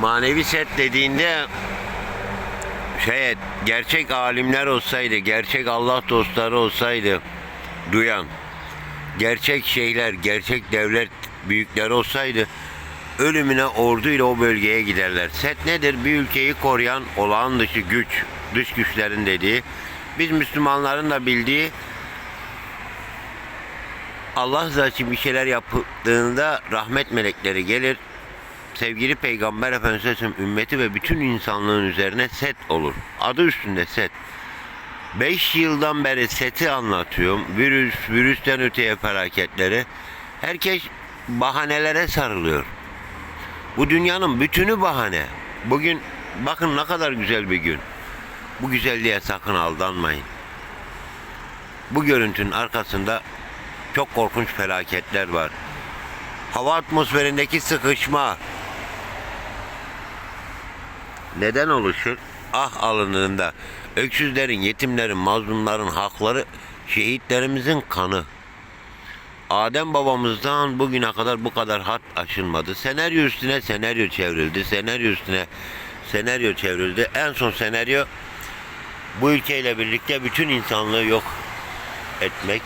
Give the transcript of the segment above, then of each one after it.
manevi set dediğinde şey gerçek alimler olsaydı, gerçek Allah dostları olsaydı duyan, gerçek şeyler, gerçek devlet büyükleri olsaydı ölümüne orduyla o bölgeye giderler. Set nedir? Bir ülkeyi koruyan olağan dışı güç, dış güçlerin dediği. Biz Müslümanların da bildiği Allah rızası için bir şeyler yapıldığında rahmet melekleri gelir. Sevgili Peygamber Efendimiz'in ümmeti ve bütün insanlığın üzerine set olur. Adı üstünde set. 5 yıldan beri seti anlatıyorum. Virüs, virüsten öteye felaketleri. Herkes bahanelere sarılıyor. Bu dünyanın bütünü bahane. Bugün bakın ne kadar güzel bir gün. Bu güzelliğe sakın aldanmayın. Bu görüntünün arkasında çok korkunç felaketler var. Hava atmosferindeki sıkışma neden oluşur? Ah alındığında öksüzlerin, yetimlerin, mazlumların hakları şehitlerimizin kanı. Adem babamızdan bugüne kadar bu kadar hat aşılmadı. Senaryo üstüne senaryo çevrildi. Senaryo üstüne senaryo çevrildi. En son senaryo bu ülkeyle birlikte bütün insanlığı yok etmek.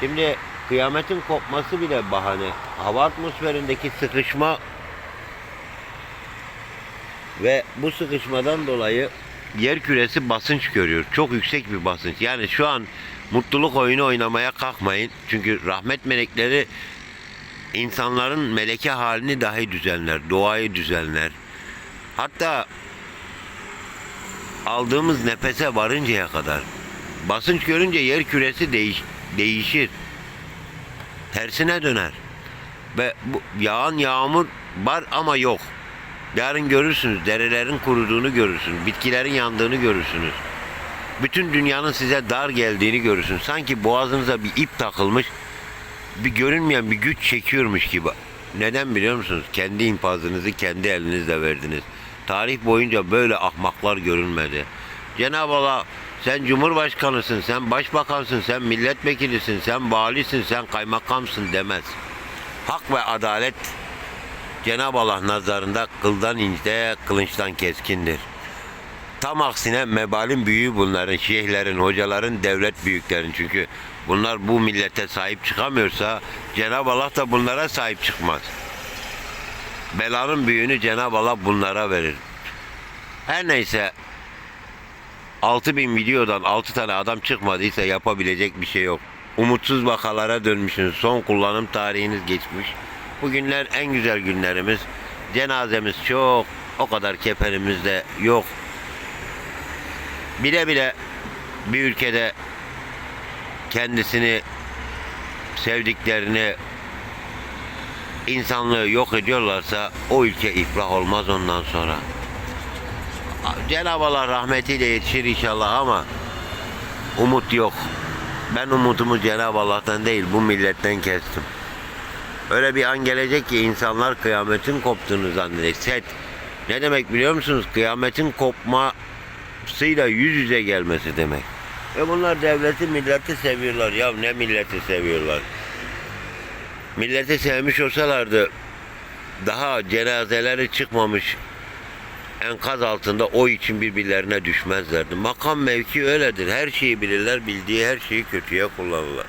Şimdi kıyametin kopması bile bahane. Hava atmosferindeki sıkışma ve bu sıkışmadan dolayı yer küresi basınç görüyor. Çok yüksek bir basınç. Yani şu an mutluluk oyunu oynamaya kalkmayın. Çünkü rahmet melekleri insanların meleke halini dahi düzenler. Doğayı düzenler. Hatta aldığımız nefese varıncaya kadar basınç görünce yer küresi değiş, değişir. Tersine döner. Ve bu yağan yağmur var ama yok. Yarın görürsünüz. Derelerin kuruduğunu görürsünüz. Bitkilerin yandığını görürsünüz. Bütün dünyanın size dar geldiğini görürsünüz. Sanki boğazınıza bir ip takılmış. Bir görünmeyen bir güç çekiyormuş gibi. Neden biliyor musunuz? Kendi infazınızı kendi elinizle verdiniz. Tarih boyunca böyle ahmaklar görünmedi. Cenab-ı Allah sen cumhurbaşkanısın, sen başbakansın, sen milletvekilisin, sen valisin, sen kaymakamsın demez. Hak ve adalet Cenab-ı Allah nazarında kıldan ince, kılınçtan keskindir. Tam aksine mebalin büyüğü bunların, şeyhlerin, hocaların, devlet büyüklerin. Çünkü bunlar bu millete sahip çıkamıyorsa Cenab-ı Allah da bunlara sahip çıkmaz. Belanın büyüğünü Cenab-ı Allah bunlara verir. Her neyse 6000 videodan 6 tane adam çıkmadıysa yapabilecek bir şey yok. Umutsuz vakalara dönmüşsünüz. Son kullanım tarihiniz geçmiş. Bugünler en güzel günlerimiz. Cenazemiz çok. O kadar kefenimiz de yok. Bile bile bir ülkede kendisini sevdiklerini insanlığı yok ediyorlarsa o ülke iflah olmaz ondan sonra. Cenab-ı Allah rahmetiyle yetişir inşallah ama umut yok. Ben umutumu Cenab-ı Allah'tan değil bu milletten kestim. Öyle bir an gelecek ki insanlar kıyametin koptuğunu zannedecek. Set. Ne demek biliyor musunuz? Kıyametin kopmasıyla yüz yüze gelmesi demek. Ve bunlar devleti milleti seviyorlar. Ya ne milleti seviyorlar. Milleti sevmiş olsalardı daha cenazeleri çıkmamış enkaz altında o için birbirlerine düşmezlerdi. Makam mevki öyledir. Her şeyi bilirler, bildiği her şeyi kötüye kullanırlar.